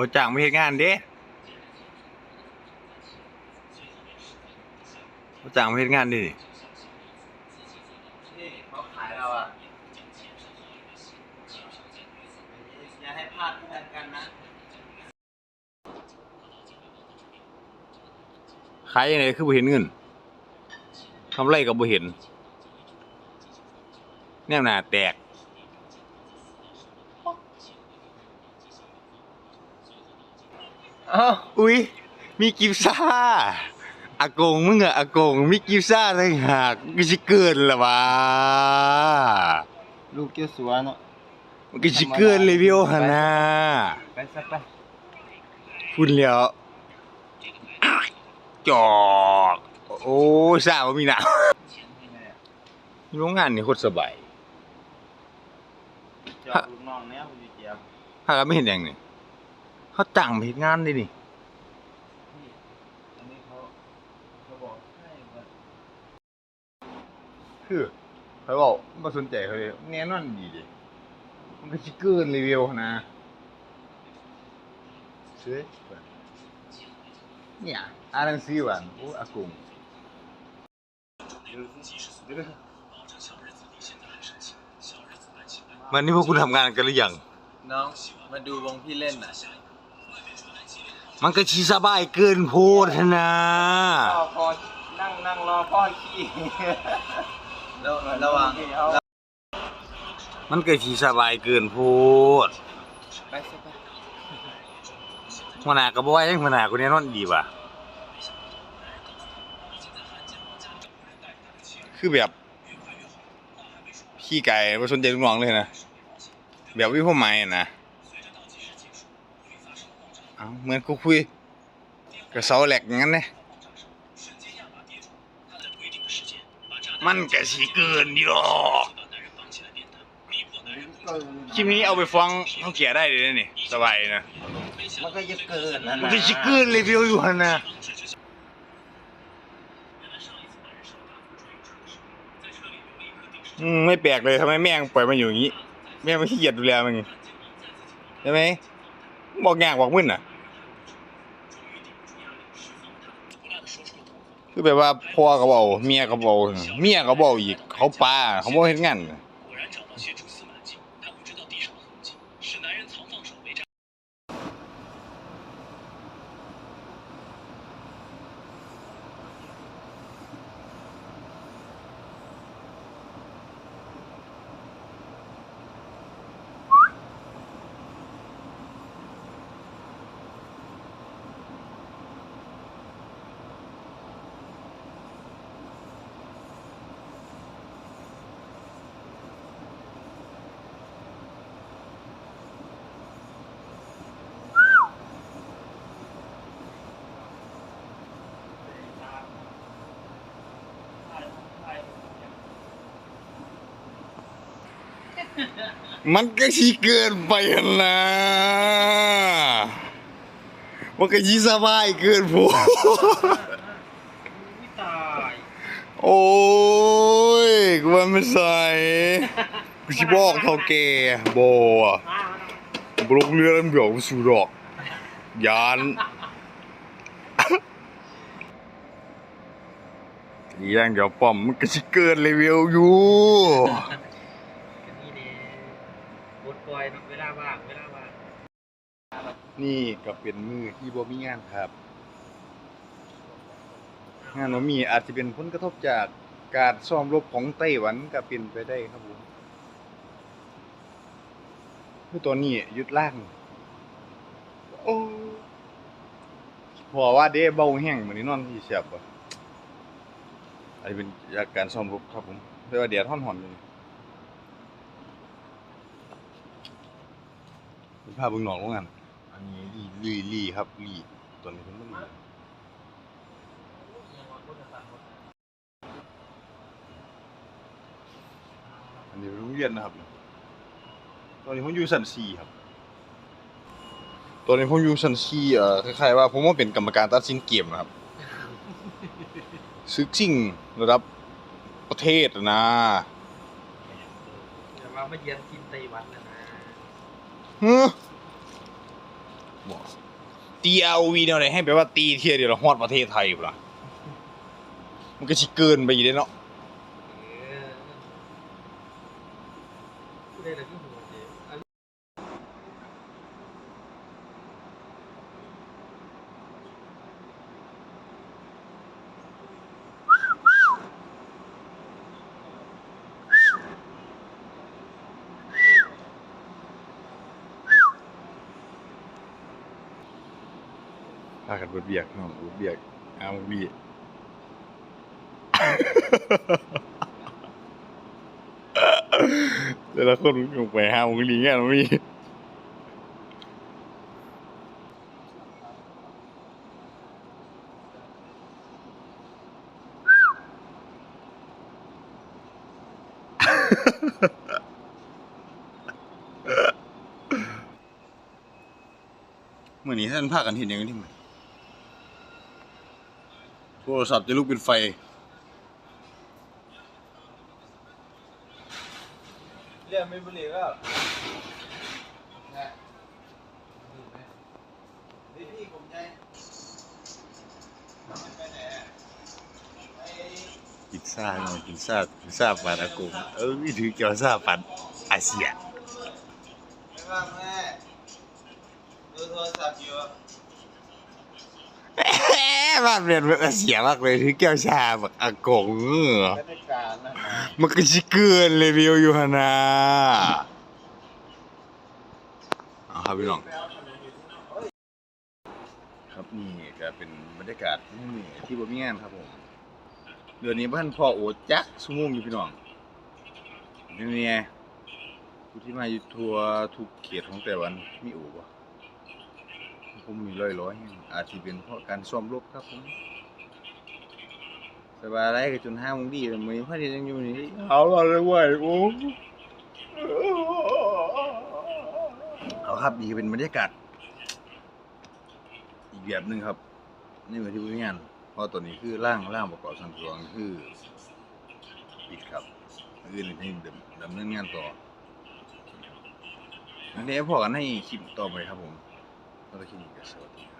เขาจ้างมาเฮ็ดงานเด้เขาจ้างมาเฮ็ดงานดินี่เขาขายเราอะอย่าให้พลาดแทนกันนะขายยังไงคือบ่เห็นเงินทำไรก็บ่เห็นแนวหน้าแตก อ้าอุ้ยมีกิฟซ่า อากงมึงอะอากง มีกิฟซ่าเลยหากก็สิเกินละวะลูกเจ้าสัวเนาะมันก็สิเกินเลยวิวหนนะไปสักไปพูดแล้วจอกโอ้ยซ่าบ่มีหนาวโรงงานนี่โคตรสบายจอดลูกน้องเนี้ยคุณเจียบถ้าก็ไม่เห็นอย่างนี้ เขาจ้างมาเฮ็ดงานได้นี่นี่อันนี้เขาเขาบอกให้ว่าคือเขาบอกบ่สนใจเขาเลยแน่นอนดีเดิมันก็สิเกินเลยวิวหนนะเฮ้ยเนี่ยอ่านหนังสือวันโอ้อากงวันนี้พวกคุณทำงานกันหรือยัง น้อง มาดูวงพี่เล่นน่ะ มันก็ชีสบายเกินโพดนะพ่อพอนั่งนั่งรอพ่อขี้แล้วระวังมันก็ชีสบายเกินโพดไปสักไปหัวหน้าก็บ่ว่าจังหัวหน้าคนนี้นอนดีว่ะคือแบบขี้ไก่บ่สนใจลูกน้องเลยนะแบบวิพหมายอะนะ เอ้าเหมือนกูคุยกับเสาแหลกอย่างนั้นเลยมันก็สิเกินอยู่ดอกคลิปนี้เอาไปฟ้องเขาเกียได้เลยนะนี่สบายนะมันก็จะเกินนะมันก็สิเกินเลยวิวอยู่หั่นน่ะอืมไม่แปลกเลยทำไมแม่งปล่อยมันอยู่อย่างนี้ แม่งไม่ขี้เกียจดูแลมันใช่ไหมบอกยากบอกมึนอะ คือแบบว่าพ่อก็บอกเมียก็บอกเมียก็บอกอีกเขาปลาเขาบอกเห็นงาน มันก็สิเกินไปหั่นนะมันก็สิสบายเกินโพดตายโอ้ยกูว่าไม่ใส่กูสิบอกเท่าแก่บ่อะบลงเรือแล้วเบี่ยวกูสู่ดอกยานอีอย่างเดียวป้อมมันก็สิเกินเลเวลอยู่ กันนี่เนี่ยบดปล่อยเวลาว่างเวลาว่าง นี่ก็เป็นมือที่บ่มีงานครับ งานบ่มีอาจจะเป็นผลกระทบจากการซ้อมรบของไต้หวันก็เป็นไปได้ครับผมคือตัวนี้ยุดล่างโอ้พอว่าเด้เบาแห้งเหมือนี้นอนที่เสียบบ่อันนี้เป็นจากการซ้อมรบครับผมแต่ว่าแดดร้อนๆอยู่นี่เป็นภาพบิ่งนอกโรงงาน นนี้ลีลีลีครับลีตัวนี้เพิ่นบ่ลีอันนี้เป็นโรงเรียนนะครับ ตอนนี้ผมอยู่ชั้น4ครับ ตอนนี้ผมอยู่ชั้น4เอ่อคล้ายๆว่าผมว่าเป็นกรรมการตัดสินเกมนะครับซึกชิงระดับประเทศอะนะอย่ามามาเยือนทีมไต้หวันนะนะฮึ บอกตี ROV แนวไหนให้แปลว่าตีเทียเดียวแล้วฮอดประเทศไทยพุ่นล่ะมันก็สิเกินไปอยู่เด้เนาะผู้ใดล่ะคือหัวเจ๊ากันเบิดเบียกน้องเบิดเบียก ROV แต่ละคนลงไปห้ามึงลีเงี้ยมันมีเมื่อนี้ท่านพากันเห็นอย่างนี้มั้ยโท รศัพท์จะลุกเป็นไฟ เรื่องไม่บุหรี่ก็พี่พี่ผมใจไปไหนอะไปกินซ่าเนาะกินซ่ากินซ่าปันอากงเออมีถือเกี่ยวซ่าปันอาเซียไม่ว่างแม่ดูโทรศัพท์อยู่ บ้านเรียนแบบอาเซียมากเลยถือแก้วชาแบบอากงเออไม่ได้การนะมันก็ชิเกินเลยวิวอยู่ฮะนะเอาครับพี่น้อง ครับนี่ก็เป็นบรรยากาศที่นี่ที่บ่มีงานครับผมเดือนนี้บ้านพ่อโอจักชั่วโมงอยู่พี่น้องนี่ไงผู้ที่มาอยู่ทัวร์ทุกเขตของแต่วันมีโอบ่ ผมมีร้อยร้อยอาจจะเป็นเพราะการซ้อมรบครับผมสบายไรก็จนห้าโมงดีเลยมือพอดียังอยู่นี่เอาละเลยเว้ยโอ้เอาครับนี่เป็นบรรยากาศอีกแบบหนึ่งครับนี่เป็นที่วิญญาณเพราะตัวนี้คือร่างร่างประกอบสังสวงคือปิดครับอื่นที่ดำดำเนินงานต่ออันนี้พอกันให้คลิปต่อไปครับผม แล้วก็คลิปนี้ก็สวัสดีครับ